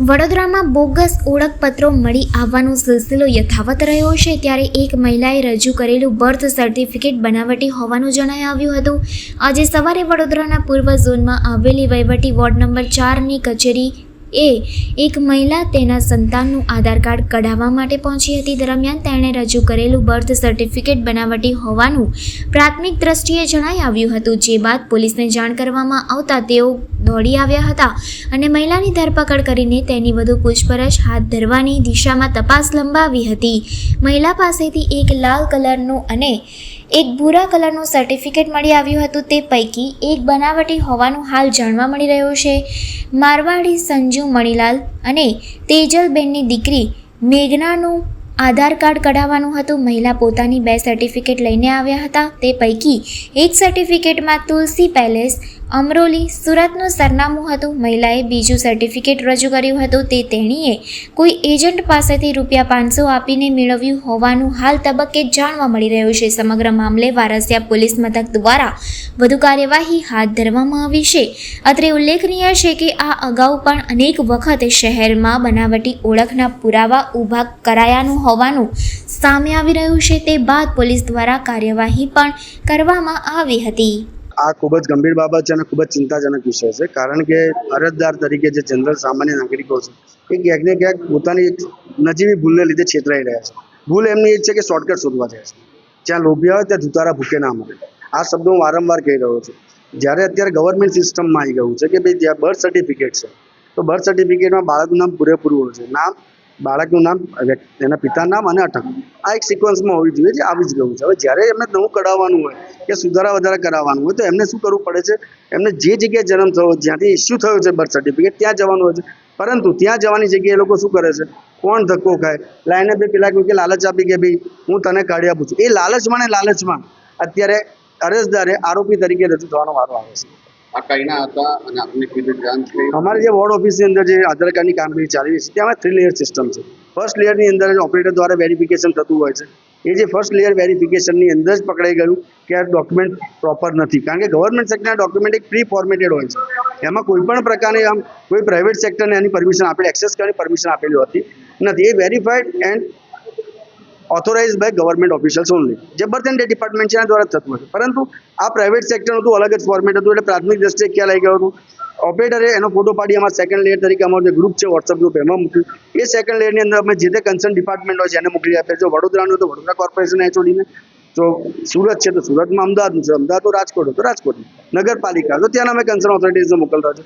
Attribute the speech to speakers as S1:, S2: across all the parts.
S1: વડોદરામાં બોગસ ઓળખપત્રો મળી આવવાનો સિલસિલો યથાવત રહ્યો છે ત્યારે એક મહિલાએ રજૂ કરેલું બર્થ સર્ટિફિકેટ બનાવટી હોવાનું જણાઈ આવ્યું હતું. આજે સવારે વડોદરાના પૂર્વ ઝોનમાં આવેલી વહીવટી વોર્ડ નંબર ચારની કચેરી એ એક મહિલા તેના સંતાનનું આધાર કાર્ડ કઢાવવા માટે પહોંચી હતી. દરમિયાન તેણે રજૂ કરેલું બર્થ સર્ટિફિકેટ બનાવટી હોવાનું પ્રાથમિક દ્રષ્ટિએ જણાઈ આવ્યું હતું. જે બાદ પોલીસને જાણ કરવામાં આવતા તેઓ દોડી આવ્યા હતા અને મહિલાની ધરપકડ કરીને તેની વધુ પૂછપરછ હાથ ધરવાની દિશામાં તપાસ લંબાવી હતી. મહિલા પાસેથી એક લાલ કલરનું અને એક ભૂરા કલરનું સર્ટિફિકેટ મળી આવ્યું હતું તે પૈકી એક બનાવટી હોવાનું હાલ જાણવા મળી રહ્યું છે. મારવાડી સંજુ મણીલાલ અને તેજલબેનની દીકરી મેઘનાનું આધાર કાર્ડ કઢાવવાનું હતું. મહિલા પોતાની બે સર્ટિફિકેટ લઈને આવ્યા હતા. તે પૈકી એક સર્ટિફિકેટમાં તુલસી પેલેસ અમરોલી સુરતનું સરનામું હતું. મહિલાએ બીજું સર્ટિફિકેટ રજૂ કર્યું હતું. તે તેણીએ કોઈ એજન્ટ પાસેથી રૂપિયા પાંચસો આપીને મેળવ્યું હોવાનું હાલ તબક્કે જાણવા મળી રહ્યું છે. સમગ્ર મામલે વારસિયા પોલીસ મથક દ્વારા વધુ કાર્યવાહી હાથ ધરવામાં આવી છે. અત્રે ઉલ્લેખનીય છે કે આ અગાઉ પણ અનેક વખત શહેરમાં બનાવટી ઓળખના પુરાવા ઊભા કરાયાનું હોવાનું સામે આવી રહ્યું છે. તે બાદ પોલીસ દ્વારા કાર્યવાહી પણ કરવામાં આવી હતી.
S2: આ ખૂબ જ ગંભીર બાબત છે અને ખૂબ જ ચિંતાજનક વિષય છે. કારણ કે અરજદાર તરીકે જે જનરલ સામાન્ય નાગરિકો છે, એ ક્યાંક ને ક્યાંક પોતાની નજીવી ભૂલને લીધે છેતરાઈ રહ્યા છે. ભૂલ એમની એ છે કે શોર્ટકટ શોધવા જાય છે. જ્યાં લોભિયા હોય ત્યાં જુતારા ભૂકે ના મળે આ શબ્દો હું વારંવાર કહી રહ્યો છું. જ્યારે અત્યારે ગવર્મેન્ટ સિસ્ટમમાં આવી ગયું છે કે ભાઈ જ્યાં બર્થ સર્ટિફિકેટ છે, તો બર્થ સર્ટિફિકેટમાં બાળકનું નામ પૂરેપૂરું હોય છે. નામ બાળકનું નામ એના પિતાનું નામ અને અટક આ એક સિક્વન્સમાં હોવી જોઈએ જે આવી જ ગયું છે. હવે જ્યારે એમને નવું કઢાવવાનું હોય કે સુધારા વધારા કરાવવાનું હોય તો એમને શું કરવું પડે છે? એમને જે જગ્યાએ જન્મ થયો, જ્યાંથી ઇસ્યુ થયો છે બર્થ સર્ટિફિકેટ ત્યાં જવાનું હોય છે. પરંતુ ત્યાં જવાની જગ્યાએ એ લોકો શું કરે છે? કોણ ધક્કો ખાય? લાઈને બે પેલા કહ્યું કે લાલચ આપી કે ભાઈ, હું તને કાઢી આપું છું. એ લાલચમાં ને લાલચમાં અત્યારે અરજદારે આરોપી તરીકે રજૂ થવાનો વારો આવે છે.
S3: આ કઈના હતા થઈ
S2: જે વોર્ડ ઓફિસની અંદર જે આધાર કાર્ડની કામગીરી ચાલી રહી છે, ત્યાં થ્રી લેયર સિસ્ટમ છે. ફર્સ્ટ લેયરની અંદર ઓપરેટર દ્વારા વેરિફિકેશન થતું હોય છે. એ જે ફર્સ્ટ લેયર વેરિફિકેશનની અંદર જ પકડાઈ ગયું કે આ ડોક્યુમેન્ટ પ્રોપર નથી. કારણ કે ગવર્મેન્ટ સેક્ટરના ડોક્યુમેન્ટ એક પ્રી ફોર્મેટેડ હોય છે. એમાં કોઈ પણ પ્રકારની આમ કોઈ પ્રાઇવેટ સેક્ટરને એની પરમિશન આપેલી એક્સેસ કરવાની પરમિશન આપેલી હોતી નથી. એ verified and authorise by government officials only જે બર્થ એન્ડ ડિપાર્ટમેન્ટ છે, એના દ્વારા જ થતું હતું. પરંતુ આ પ્રાઇવેટ સેક્ટરનું હતું અલગ જ ફોર્મેટ હતું, એટલે પ્રાથમિક દ્રષ્ટિએ ખ્યાલ આવી ગયો હતું. ઓપરેટરે એનો ફોટો પાડી અમારા સેકન્ડ લેયર તરીકે અમારું જે ગ્રુપ છે વોટ્સઅપ ગ્રુપ એમાં મૂક્યું. એ સેકન્ડ લેયરની અંદર અમે જે તે કન્સર્ન ડિપાર્ટમેન્ટ હોય છે, એને મોકલી આપ્યા. જો વડોદરાનું તો વડોદરા કોર્પોરેશન એચઓડીને તો સુરત છે તો સુરતમાં અમદાવાદનું છે, અમદાવાદ તો રાજકોટ તો રાજકોટ નગરપાલિકા, તો ત્યાંના અમે કન્સર્ન ઓથોરિટીઝને મોકલતા છે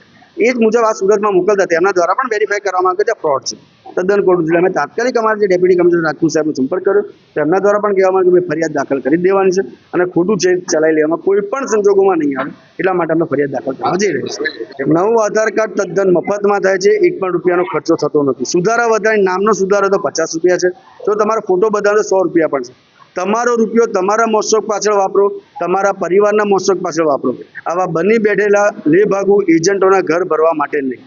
S2: એ જ મુજબ આ સુરતમાં મોકલતા તેમના દ્વારા પણ વેરીફાઈ કરવામાં આવે છે ફ્રોડ છે. તદ્દન ખોટું છે અમે તાત્કાલિક અમારા જે ડેપ્યુટી કમિશનર રાજપૂત સાહેબનો સંપર્ક કર્યો, તો એમના દ્વારા પણ કહેવામાં કે ફરિયાદ દાખલ કરી દેવાની છે અને ખોટું છે, ચલાવી લેવામાં કોઈ પણ સંજોગોમાં નહીં આવે, એટલા માટે અમે ફરિયાદ દાખલ કરવા જઈ રહ્યા છીએ. નવું આધાર કાર્ડ તદ્દન મફતમાં થાય છે, એક પણ રૂપિયાનો ખર્ચો થતો નથી. સુધારા વધારે, નામનો સુધારો તો પચાસ રૂપિયા છે. તો તમારો ફોટો બધાનો સો રૂપિયા પણ છે. તમારો રૂપિયો તમારા મોજશોખ પાછળ વાપરો, તમારા પરિવારના મોજશોખ પાછળ વાપરો. આવા બની બેઠેલા લેભાગુ એજન્ટોના ઘર ભરવા માટે નહીં.